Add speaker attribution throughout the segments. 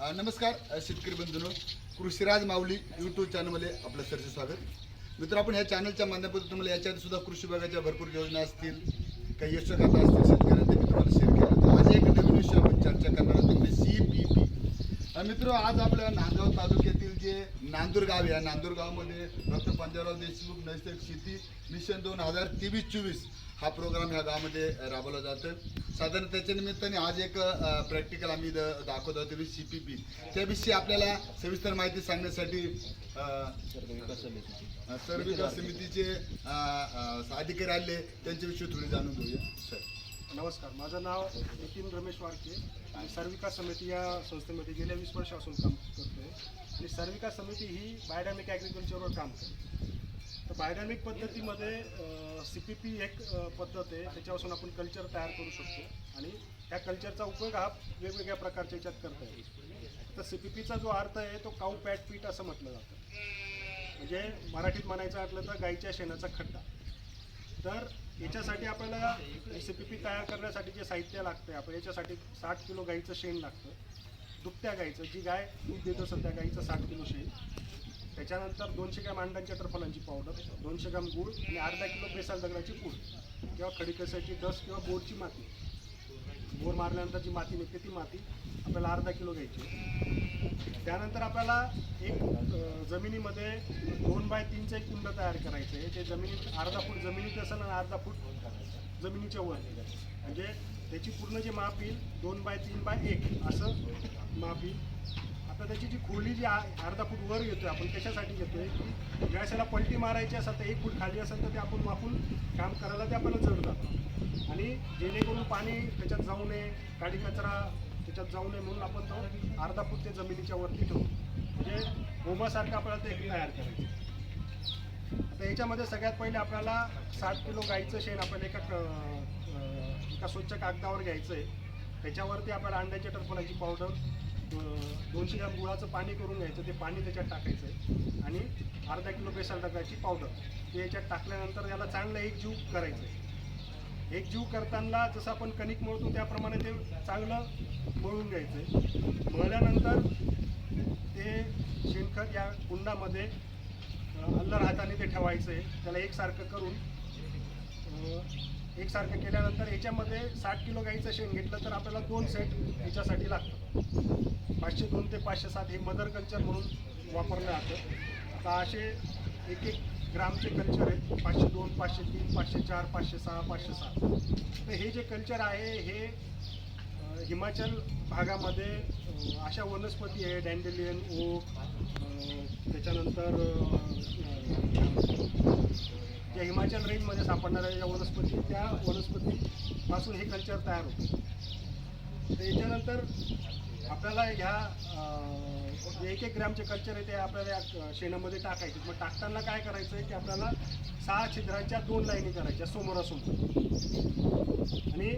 Speaker 1: नमस्कार शेतकरी बंधूनो. कृषीराज माऊली यूट्यूब चॅनलमध्ये आपलं सरचे स्वागत. मित्र आपण ह्या चॅनलच्या माध्यमातून तुम्हाला याच्यात सुद्धा कृषी विभागाच्या भरपूर योजना असतील काही यशोगाथा असतील शेतकऱ्यांना ते मी तुम्हाला शेअर केलं आज एक नवीन विषय आपण चर्चा करणार आहोत म्हणजे सी पी पी मित्र आज आपल्या नांदगाव तालुक्यातील जे नांदूर गाव आहे या नांदूर गावामध्ये डॉक्टर पंजाबराव देशमुख नैसर्गिक शेती मिशन दोन हजार तेवीस चोवीस हा प्रोग्राम ह्या गावामध्ये राबवला जातो साधारण त्याच्या निमित्ताने आज एक प्रॅक्टिकल आम्ही दाखवत आहोत ते सी पी पी त्याविषयी आपल्याला सविस्तर माहिती सांगण्यासाठी सर्व सर विकास समितीचे अधिकारी आले त्यांच्याविषयी थोडी जाणून घेऊया. सर.
Speaker 2: नमस्कार. माझं नाव नितीन रमेश वाडके. आणि सर्विका समिती या संस्थेमध्ये गेल्या वीस वर्षापासून काम आहे आणि सर्विका समिती ही बायोडॅमिक ॲग्रिकल्चरवर काम करते. तर बायोडायमिक पद्धतीमध्ये सी पी पी एक पद्धत आहे. त्याच्यापासून आपण कल्चर तयार करू शकतो. आणि त्या कल्चरचा उपयोग हा वेगवेगळ्या प्रकारच्या याच्यात करता येईल. तर सी पी पीचा जो अर्थ आहे तो काऊ पॅट पीठ असं म्हटलं जातं. म्हणजे मराठीत म्हणायचं म्हटलं तर गाईच्या शेणाचा खड्डा. तर याच्यासाठी आपल्याला सी पी पी तयार करण्यासाठी जे साहित्य लागतं आपण याच्यासाठी साठ किलो गाईचं शेण लागतं. दुभत्या गाईचं जी गाय दूध देतो सध्या गाईचं साठ किलो शेण. त्याच्यानंतर दोनशे ग्रॅम अंड्यांच्या टरफलांची पावडर दोनशे ग्रॅम गूळ आणि अर्धा किलो बेसाल दगडाची पूड किंवा खडीकसाची दस किंवा बोरची माती. बोर मारल्यानंतर जी माती निघते ती माती आपल्याला अर्धा किलो घ्यायची. त्यानंतर आपल्याला एक जमिनीमध्ये दोन बाय तीनचं एक कुंड तयार करायचं आहे. ते जमिनीत अर्धा फूट जमिनीत असेल आणि अर्धा फूट जमिनीच्या वर. म्हणजे त्याची पूर्ण जे माप येईल दोन बाय तीन बाय एक असं माप येईल. आता त्याची जी खोली जी आ- अर्धा फूट वर घेतोय आपण कशासाठी घेतोय? की ज्यावेळेस याला पलटी मारायची असेल तर एक फूट खाली असेल तर ते आपण मापून काम करायला ते आपल्याला जड जातं. आणि जेणेकरून पाणी त्याच्यात जाऊ नये काडी कचरा त्याच्यात जाऊ नये म्हणून आपण तो अर्धा फूट ते जमिनीच्या वरती ठेवू म्हणजे ओमासारखं आपल्याला ते तयार करायचं. आता याच्यामध्ये सगळ्यात पहिले आपल्याला साठ किलो गाईचं शेण आपल्याला एका क- एका स्वच्छ कागदावर घ्यायचं आहे त्याच्यावरती आपल्याला अंड्याच्या टरफलाची पावडर दोनशे ग्राम गुळाचं पाणी करून घ्यायचं ते पाणी त्याच्यात टाकायचं आहे आणि अर्धा किलो बेसन टाकायची पावडर ते याच्यात टाकल्यानंतर याला चांगलं एक जीव करायचं आहे एक जीव करताना जसं आपण कणिक मळतो त्याप्रमाणे ते चांगलं मळून घ्यायचं आहे मळल्यानंतर ते शेणखत या कुंडामध्ये अल्लर हाताने ते ठेवायचं आहे त्याला एकसारखं करून एकसारखं केल्यानंतर याच्यामध्ये साठ किलो गाईचं शेण घेतलं तर आपल्याला दोन सेट याच्यासाठी लागतं. पाचशे दोन ते पाचशे सात हे मदर कल्चर म्हणून वापरलं जातं. आता असे एक एक ग्रामचे कल्चर आहेत. पाचशे दोन पाचशे तीन पाचशे चार पाचशे सहा पाचशे सात. तर हे जे कल्चर आहे हे हिमाचल भागामध्ये अशा वनस्पती आहे. डँडेलियन ओक त्याच्यानंतर ज्या हिमाचल रेंजमध्ये सापडणाऱ्या ज्या वनस्पती त्या वनस्पतीपासून हे कल्चर तयार होतं. तर याच्यानंतर आपल्याला ह्या एक एक ग्रॅमचे कल्चर आहे ते आपल्याला या शेणामध्ये टाकायचे. मग टाकताना काय करायचं आहे की आपल्याला सहा छिद्रांच्या दोन लाईनी करायच्या समोरासमोर आणि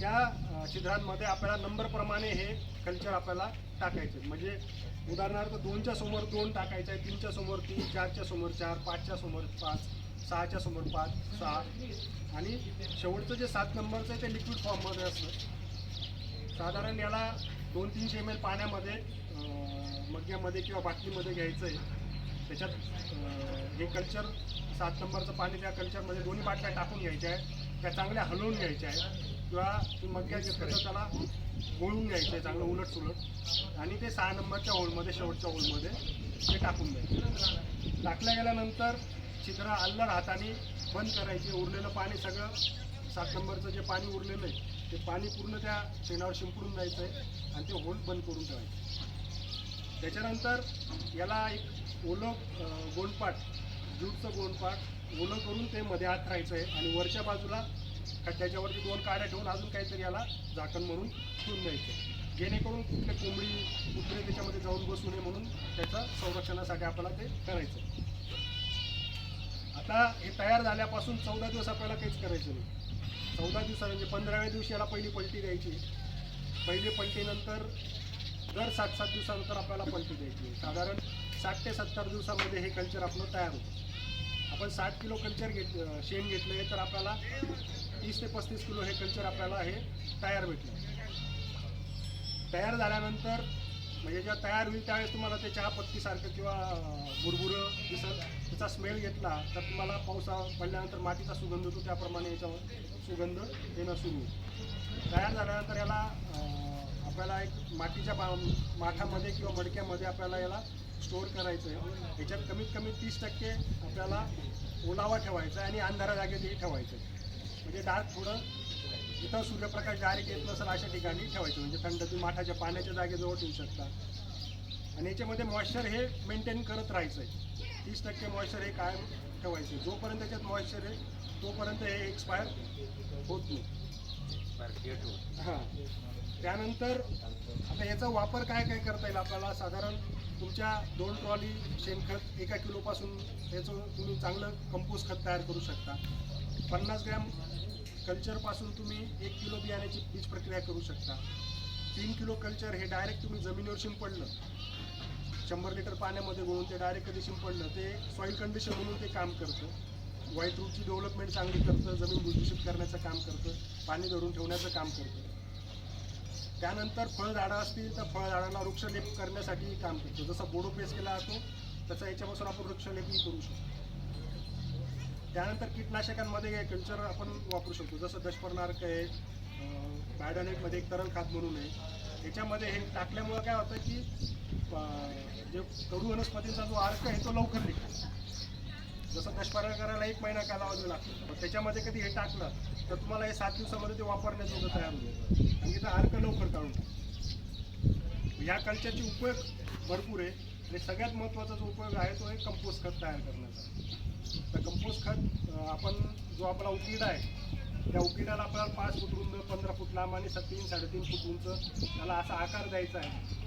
Speaker 2: त्या छिद्रांमध्ये आपल्याला नंबरप्रमाणे हे कल्चर आपल्याला टाकायचे. म्हणजे उदाहरणार्थ दोनच्या समोर दोन टाकायचं आहे तीनच्या समोर तीन चारच्या समोर चार पाचच्या समोर पाच. सहाच्या समोर पाच सहा. आणि शेवटचं जे सात नंबरचं आहे ते लिक्विड फॉर्ममध्ये असतं. साधारण याला दोन तीनशे एम एल पाण्यामध्ये मग्यामध्ये किंवा बाटलीमध्ये घ्यायचं आहे. त्याच्यात हे कल्चर सात नंबरचं पाणी त्या कल्चरमध्ये दोन्ही बाटल्या टाकून घ्यायच्या आहे त्या चांगल्या हलवून घ्यायच्या आहे किंवा ती मग्ग्या घेतलं त्याला गोळून घ्यायचं आहे चांगलं उलट सुलट आणि ते सहा नंबरच्या होलमध्ये शेवटच्या होलमध्ये ते टाकून द्यायचं. टाकल्या गेल्यानंतर छिद्र अल्लर हाताने बंद करायचे उरलेलं पाणी सगळं सात नंबरचं जे पाणी उरलेलं आहे ते पाणी पूर्ण त्या शेणावर शिंपडून जायचं आहे आणि ते होल बंद करून ठेवायचं. त्याच्यानंतर याला एक ओलं गोंडपाट ज्यूटचं गोंडपाट ओलं करून ते मध्ये आत राहायचं आहे आणि वरच्या बाजूला खड्ड्याच्यावरती दोन काड्या ठेवून अजून काहीतरी याला झाकण म्हणून ठेवून द्यायचं. जेणेकरून कुठले कोंबडी कुत्रे त्याच्यामध्ये जाऊन बसू नये म्हणून त्याचं संरक्षणासाठी आपल्याला ते करायचं. आता हे तयार झाल्यापासून चौदा दिवस आपल्याला काहीच करायचं नाही. चौदा दिवसा म्हणजे पंधराव्या दिवशी याला पहिली पलटी द्यायची. पहिली पलटीनंतर दर सात सात दिवसानंतर आपल्याला पलटी द्यायची. साधारण साठ ते सत्तर दिवसामध्ये हे कल्चर आपलं तयार होतं. आपण साठ किलो कल्चर घेत शेण घेतलं आहे तर आपल्याला तीस ते पस्तीस किलो हे कल्चर आपल्याला हे तयार भेटलं. तयार झाल्यानंतर म्हणजे जेव्हा तयार होईल त्यावेळेस तुम्हाला ते चहा पत्तीसारखं किंवा बुरबुरं दिसत त्याचा स्मेल घेतला तर तुम्हाला पावसा पडल्यानंतर मातीचा सुगंध होतो त्याप्रमाणे याच्यावर सुगंध येणं सुरू होईल. तयार झाल्यानंतर याला आपल्याला एक मातीच्या बा माठामध्ये किंवा मडक्यामध्ये आपल्याला याला स्टोअर करायचं आहे. याच्यात कमीत कमी तीस टक्के आपल्याला ओलावा ठेवायचा आहे आणि अंधारा जागेतही ठेवायचं आहे. म्हणजे डार्क थोडं जिथं सूर्यप्रकाश डायरेक्ट येत नसेल अशा ठिकाणी ठेवायचं म्हणजे थंड तुम्ही माठाच्या पाण्याच्या जागेजवळ ठेवू शकता. आणि याच्यामध्ये मॉइश्चर हे मेंटेन करत राहायचं आहे तीस टक्के मॉइश्चर हे कायम ठेवायचं आहे जोपर्यंत त्याच्यात मॉइश्चर आहे तोपर्यंत हे एक्सपायर होत नाही. हां. त्यानंतर आता याचा वापर काय काय करता येईल आपल्याला? साधारण तुमच्या दोन ट्रॉली शेणखत एका किलोपासून याचं तुम्ही चांगलं कंपोस्ट खत तयार करू शकता. पन्नास ग्रॅम कल्चरपासून तुम्ही एक किलो बियाण्याची बीज प्रक्रिया करू शकता. तीन किलो कल्चर हे डायरेक्ट तुम्ही जमिनीवर शिंपडलं. शंभर लिटर पाण्यामध्ये गोळून ते डायरेक्ट कधी शिंपडलं ते सॉईल कंडिशन म्हणून ते काम करतं. व्हाईट रूटची डेव्हलपमेंट चांगली करतं जमीन भुसभुशीत करण्याचं काम करतं पाणी धरून ठेवण्याचं काम करतं. त्यानंतर फळझाडं असतील तर फळझाडांना वृक्षलेप करण्यासाठी काम करतो. जसा बोडो पेस केला जातो तसा याच्यापासून आपण वृक्षलेपही करू शकतो. त्यानंतर कीटनाशकांमध्ये कल्चर आपण वापरू शकतो. जसं दशपर्णार्क आहे बायोडॅनिकमध्ये एक तरल खात म्हणून आहे. याच्यामध्ये हे टाकल्यामुळं काय होतं की जे कडू वनस्पतींचा जो अर्क आहे तो लवकर निघतो. जसं दशपर्णार्क करायला एक महिना कालावधी लागतो. पण त्याच्यामध्ये कधी हे टाकलं तर तुम्हाला हे सात दिवसामध्ये ते वापरण्याजोगं तयार होईल आणि तिथं अर्क लवकर काढून या कल्चरचे उपयोग भरपूर आहे. आणि सगळ्यात महत्त्वाचा जो उपयोग आहे तो आहे कंपोस्ट खत तयार करण्याचा. तर कंपोस्ट खत आपण जो आपला उकिडा आहे त्या उकिडाला आपल्याला पाच फूट रुंद पंधरा फूट लांब आणि तीन साडेतीन फूट उंच त्याला असा आकार द्यायचा आहे.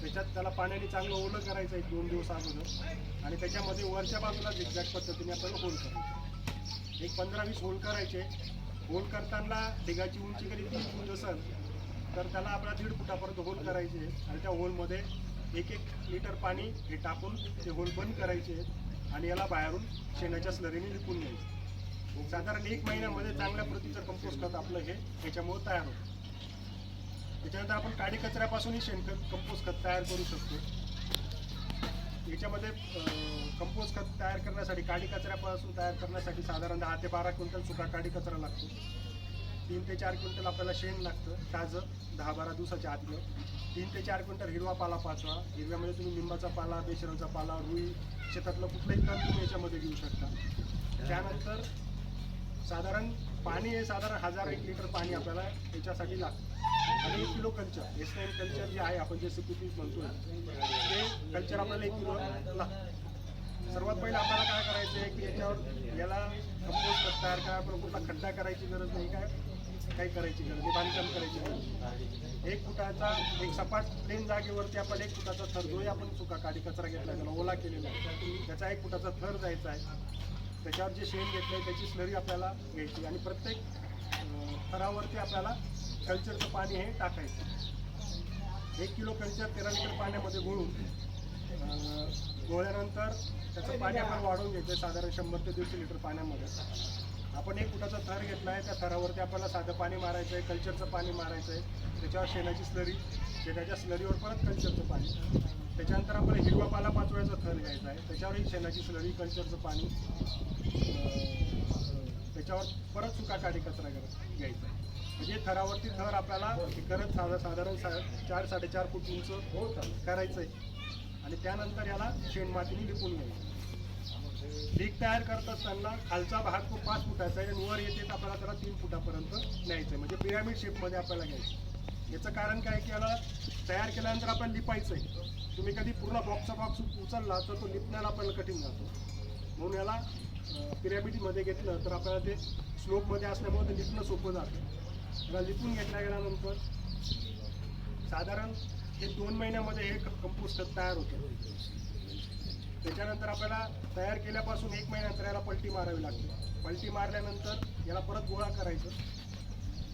Speaker 2: त्याच्यात त्याला पाण्याने चांगलं ओलं करायचं आहे दोन दिवस अगोदर आणि त्याच्यामध्ये वरच्या बाजूला झिकझॅक पद्धतीने आपल्याला होल करायचं. एक पंधरा वीस होल करायचे. होल करताना ढिगाची उंची कधी तीन फूट असेल तर त्याला आपल्याला दीड फुटापर्यंत होल करायचे आणि त्या होलमध्ये एक एक लिटर पाणी हे टाकून ते होल बंद करायचे आणि याला बाहेरून शेणाच्या स्लरीने लिपून द्यायचे साधारण एक महिन्यामध्ये चांगल्या प्रतीचं कंपोस्ट खत आपलं हे याच्यामुळे तयार होतं. त्याच्यानंतर आपण काडी कचऱ्यापासूनही शेणखत कंपोस्ट खत तयार करू शकतो. याच्यामध्ये कंपोस्ट खत तयार करण्यासाठी काडी कचऱ्यापासून तयार करण्यासाठी साधारण दहा ते बारा क्विंटल सुका काडी कचरा लागतो. तीन ते चार क्विंटल आपल्याला शेण लागतं ताजं दहा बारा दिवसाच्या आतलं. तीन ते चार क्विंटल हिरवा पाला पाचवा. हिरव्यामध्ये तुम्ही लिंबाचा पाला बेसराचा पाला रुई शेतातलं कुठलंही तण तुम्ही याच्यामध्ये घेऊ शकता. त्यानंतर साधारण पाणी हे साधारण हजार एक लिटर पाणी आपल्याला याच्यासाठी लागतं. आणि एक kilo culture S M culture जे आहे आपण जे सी म्हणतो ते कल्चर आपल्याला एक किलो लागतं. सर्वात पहिलं आपल्याला काय करायचं आहे की याच्यावर याला कंपोस्ट तयार करा पण कुठला खड्डा करायची गरज नाही काय? काही करायची गरज नाही बांधकाम करायची गरज नाही. एक फुटाचा एक सपाट प्लेन जागेवरती आपण एक फुटाचा थर जोही आपण चुका काडी कचरा घेतला त्याला ओला केलेला आहे. त्याचा एक फुटाचा थर जायचा आहे. त्याच्यावर जे शेण घेतलं आहे त्याची स्लरी आपल्याला घ्यायची आणि प्रत्येक थरावरती आपल्याला कल्चरचं पाणी हे टाकायचं एक किलो कल्चर तेरा लिटर पाण्यामध्ये घोळून गोळल्यानंतर त्याचं पाणी आपण वाढवून घ्यायचं साधारण शंभर ते दीडशे लिटर पाण्यामध्ये. आपण एक फुटाचा थर घेतला आहे त्या थरावरती आपल्याला साधं पाणी मारायचं आहे कल्चरचं पाणी मारायचं आहे त्याच्यावर शेणाची स्लरी शेणाच्या स्लरीवर परत कल्चरचं पाणी. त्याच्यानंतर आपल्याला हिरवा पाला पाचोळ्याचा थर घ्यायचा आहे. त्याच्यावरही शेणाची स्लरी कल्चरचं पाणी त्याच्यावर परत सुका काडी कचरा घ्यायचा आहे. म्हणजे थरावरती थर आपल्याला हे करत साधा साधारण सा चार साडेचार फूट उंच करायचं आहे आणि त्यानंतर याला शेण मातीने लिपून घ्यायचं. ढीक तयार करत असताना खालचा भाग तो पाच फुटाचा आहे आणि वर येते आपल्याला त्याला तीन फुटापर्यंत न्यायचं आहे. म्हणजे पिरामिड शेपमध्ये आपल्याला घ्यायचं याचं कारण काय की याला तयार केल्यानंतर आपण लिपायचं आहे. तुम्ही कधी पूर्ण बॉक्सचा बॉक्स उचलला तर तो लिपण्याला आपल्याला कठीण जातो. म्हणून याला पिरॅमिडमध्ये घेतलं तर आपल्याला ते स्लोपमध्ये असल्यामुळे ते लिपणं सोपं जातं. याला लिपून घेतल्या गेल्यानंतर साधारण हे दोन महिन्यामध्ये हे कंपोस्ट तयार होतं. त्याच्यानंतर आपल्याला तयार केल्यापासून एक महिन्यानंतर याला पलटी मारावी लागते. पलटी मारल्यानंतर याला परत गोळा करायचं.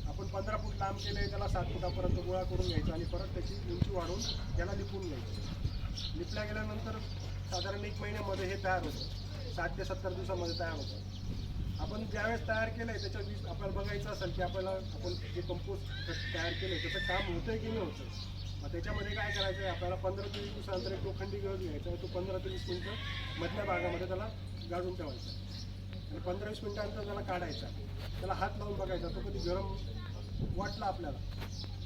Speaker 2: आपण पंधरा फूट लांब केले त्याला सात फुटापर्यंत गोळा करून घ्यायचा आणि परत त्याची उंची वाढून त्याला लिपून घ्यायचं. लिपल्या गेल्यानंतर साधारण एक महिन्यामध्ये हे तयार होतं. सात ते सत्तर दिवसामध्ये तयार होतं. आपण ज्यावेळेस तयार केलं आहे त्याच्या वीज आपल्याला बघायचं असेल की आपल्याला आपण जे कंपोस्ट तयार केलं त्याचं काम होतं की नाही होतं मग त्याच्यामध्ये काय करायचं आहे आपल्याला पंधरा ते वीस दिवसानंतर एक लोखंडी गळ घ्यायचा आहे तो पंधरा ते वीस मिनटं मधल्या भागामध्ये त्याला गाडून ठेवायचा आणि पंधरा वीस मिनटानंतर त्याला काढायचा त्याला हात लावून बघायचा तो कधी गरम वाटला आपल्याला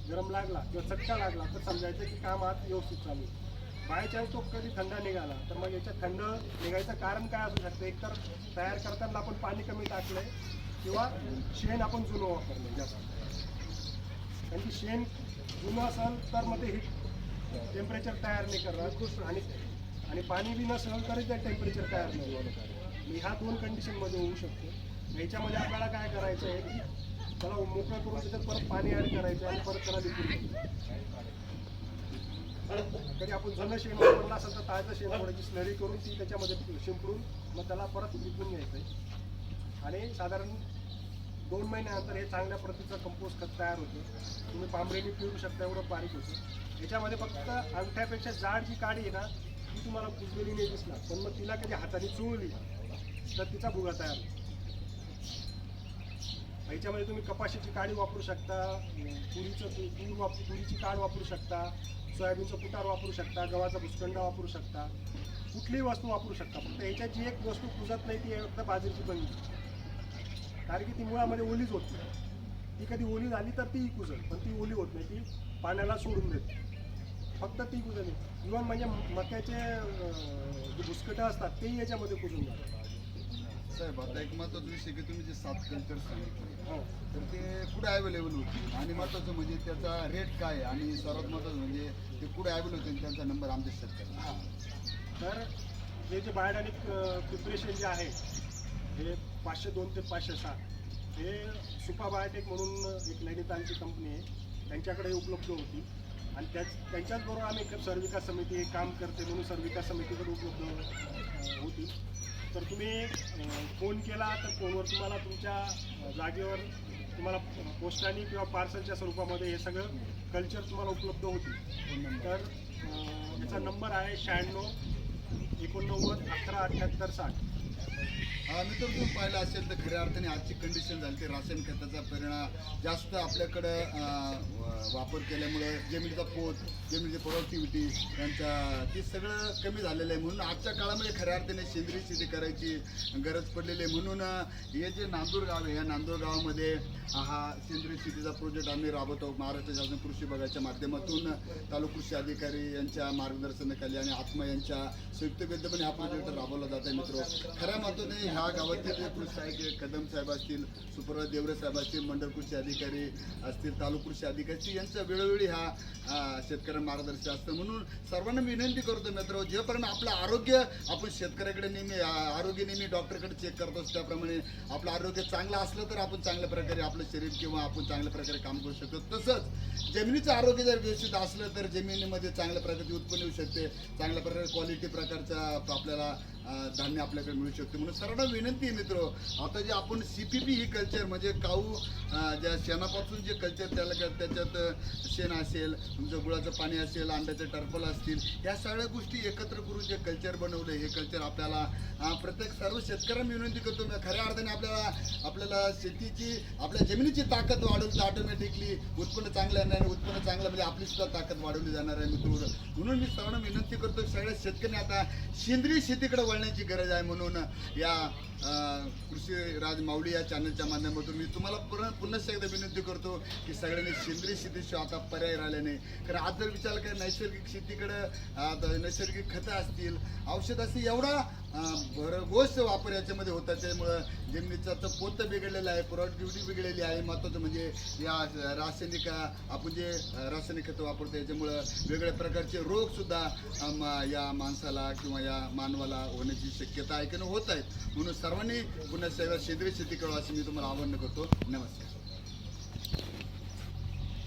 Speaker 2: गरम लागला किंवा चटका लागला तर समजायचं की काम आत व्यवस्थित चालू बाय चान्स तो कधी थंड निघाला तर मग याच्यात थंड निघायचं कारण काय असू शकतं? एकतर तयार करताना आपण पाणी कमी टाकलंय किंवा शेण आपण जुनं वापरलं जास्त. कारण की शेण जुनं असेल तर मग ते हिट टेम्परेचर तयार नाही करणार आणि आणि पाणी बी नसेल तरी ते टेम्परेचर तयार नाही होणार ह्या दोन कंडिशनमध्ये होऊ शकतो. याच्यामध्ये आपल्याला काय करायचं आहे की त्याला मोकळं करून त्याच्यात परत पाणी ॲड करायचं आणि परत त्याला लिक्विड कधी आपण जुनं शेण वापरलं असेल तर ताजं शेण थोड्याची स्लरी करून ती त्याच्यामध्ये शिंपडून मग त्याला परत विकून घ्यायचं आहे आणि साधारण दोन महिन्यानंतर हे चांगल्या प्रतीचं कंपोस्ट खत तयार होतं. तुम्ही पांबरेने पिळू शकता एवढं बारीक होतं. याच्यामध्ये फक्त अंगठ्यापेक्षा जाड जी काडी आहे ना ती तुम्हाला कुजलेली नाही दिसणार. पण मग तिला कधी हाताने चुळली तर तिचा भुगा तयार होतो. याच्यामध्ये तुम्ही कपाशीची काडी वापरू शकता तुरीचं तूर वापरू तुरीची काड वापरू शकता सोयाबीनचं कुटार वापरू शकता गव्हाचा भुसकंडा वापरू शकता. कुठलीही वस्तू वापरू शकता. फक्त याच्यात जी एक वस्तू कुजत नाही ती फक्त बाजरीची बनली. कारण की ती मुळामध्ये ओलीच होत नाही. ती कधी ओली झाली तर ती कुजल पण ती ओली होत नाही. ती पाण्याला सोडून देते फक्त ती कुजल इव्हन म्हणजे मक्याचे जे भुसकटं असतात तेही याच्यामध्ये कुजून जातात.
Speaker 1: साहेब आता एक महत्त्वाचा विषय की तुम्ही जे सात कल्चर सांगितले
Speaker 2: हो.
Speaker 1: तर ते कुठे अवेलेबल होती? आणि महत्वाचं म्हणजे त्याचा रेट काय आणि सर्वात महत्वाचं म्हणजे ते कुठे अवेलेबल होते त्यांचा नंबर आमच्या शेतकऱ्यांना?
Speaker 2: हा. तर हे जे बायोडॅनिक प्रिपरेशन जे आहे हे पाचशे दोन ते पाचशे सात. हे सुपा बायोटेक म्हणून एक नैनितालची कंपनी आहे. त्यांच्याकडे उपलब्ध होती. आणि त्याच त्यांच्याचबरोबर आम्ही एक सर्विका समिती हे काम करते म्हणून सर्विका समितीकडे उपलब्ध होती. तर तुम्ही फोन केला तर फोनवर तुम्हाला तुमच्या जागेवर तुम्हाला पोस्टाने किंवा पार्सलच्या स्वरूपामध्ये हे सगळं कल्चर तुम्हाला उपलब्ध होती. तर याचा नंबर आहे शहाण्णव एकोणनव्वद अकरा अठ्ठ्याहत्तर साठ.
Speaker 1: मित्र तुम्ही पाहिलं असेल तर खऱ्या अर्थाने आजची कंडिशन झाली ते रासायनिक खताचा परिणाम जास्त आपल्याकडं वापर केल्यामुळं जमिनीचा पोत जमिनीची प्रोडक्टिव्हिटी यांचा ते सगळं कमी झालेलं आहे. म्हणून आजच्या काळामध्ये खऱ्या अर्थाने सेंद्रिय शेती करायची गरज पडलेली आहे. म्हणून हे जे नांदूर गाव आहे या नांदूर गावामध्ये हा सेंद्रिय शेतीचा प्रोजेक्ट आम्ही राबवतो. महाराष्ट्र शासन कृषी विभागाच्या माध्यमातून तालुका कृषी अधिकारी यांच्या मार्गदर्शनाखाली आणि आत्मा यांच्या संयुक्त विद्यमाने हा प्रोजेक्ट राबवला जात आहे मित्र. खऱ्या महत्वाने ह्या गावातील जे कृषी आहे कदम साहेब असतील सुप्रभात देवरे साहेब असतील मंडळ कृषी अधिकारी असतील तालुका कृषी अधिकारी शेट्टी यांचं वेळोवेळी हा अं, शेतकऱ्यांना मार्गदर्शन असतं. म्हणून सर्वांना मी विनंती करतो मित्र जेपर्यंत आपलं आरोग्य आपण शेतकऱ्याकडे नेहमी आरोग्य नेहमी डॉक्टरकडे चेक करतो त्याप्रमाणे आपलं आरोग्य चांगलं असलं तर आपण चांगल्या प्रकारे आपलं शरीर किंवा आपण चांगल्या प्रकारे काम करू शकतो. तसंच जमिनीचं आरोग्य जर व्यवस्थित असलं तर जमिनीमध्ये चांगल्या प्रकारचे उत्पन्न येऊ शकते. चांगल्या प्रकारे क्वालिटी प्रकारचा आपल्याला धान्य आपल्याकडे मिळू शकते. म्हणून सर्वांना विनंती आहे मित्र आता जे आपण सी पी पी ही कल्चर म्हणजे काऊ ज्या शेणापासून जे कल्चर त्याला त्याच्यात शेण असेल तुमचं गुळाचं पाणी असेल अंड्याचे टर्पल असतील ह्या सगळ्या गोष्टी एकत्र करून जे कल्चर बनवलं हे कल्चर आपल्याला प्रत्येक सर्व शेतकऱ्यांना विनंती करतो मी. खऱ्या अर्थाने आपल्याला आपल्याला शेतीची आपल्या जमिनीची ताकद वाढवली ऑटोमॅटिकली उत्पन्न चांगलं येणार आणि उत्पन्न चांगलं म्हणजे आपली सुद्धा ताकद वाढवली जाणार आहे मित्र. म्हणून मी सर्वांना विनंती करतो सगळ्या शेतकऱ्यांनी आता सेंद्रिय शेतीकडे वळण्याची गरज आहे म्हणून या कृषी राज माऊली या चॅनलच्या माध्यमातून मी तुम्हाला पुन्हा पुन्हा एकदा विनंती करतो की सगळ्यांनी सेंद्रिय शेतीशिवाय आता पर्याय राहिले नाही कारण आज जर विचार काय नैसर्गिक शेतीकडं नैसर्गिक खतं असतील औषध असतील एवढा भरघोस वापर याच्यामध्ये होता. त्यामुळं जमिनीचा तर पोत बिघडलेला आहे प्रॉडक्टिव्हिटी बिघडलेली आहे. महत्त्वाचं म्हणजे या रासायनिक आपण जे रासायनिक खतं वापरतो याच्यामुळं वेगवेगळ्या प्रकारचे रोगसुद्धा या माणसाला किंवा या मानवाला होण्याची शक्यता ऐकणं होत आहेत म्हणून सर्वांनी पुन्हा सेवा सेंद्रिय शेती करावं असं मी तुम्हाला आवाहन करतो. नमस्कार.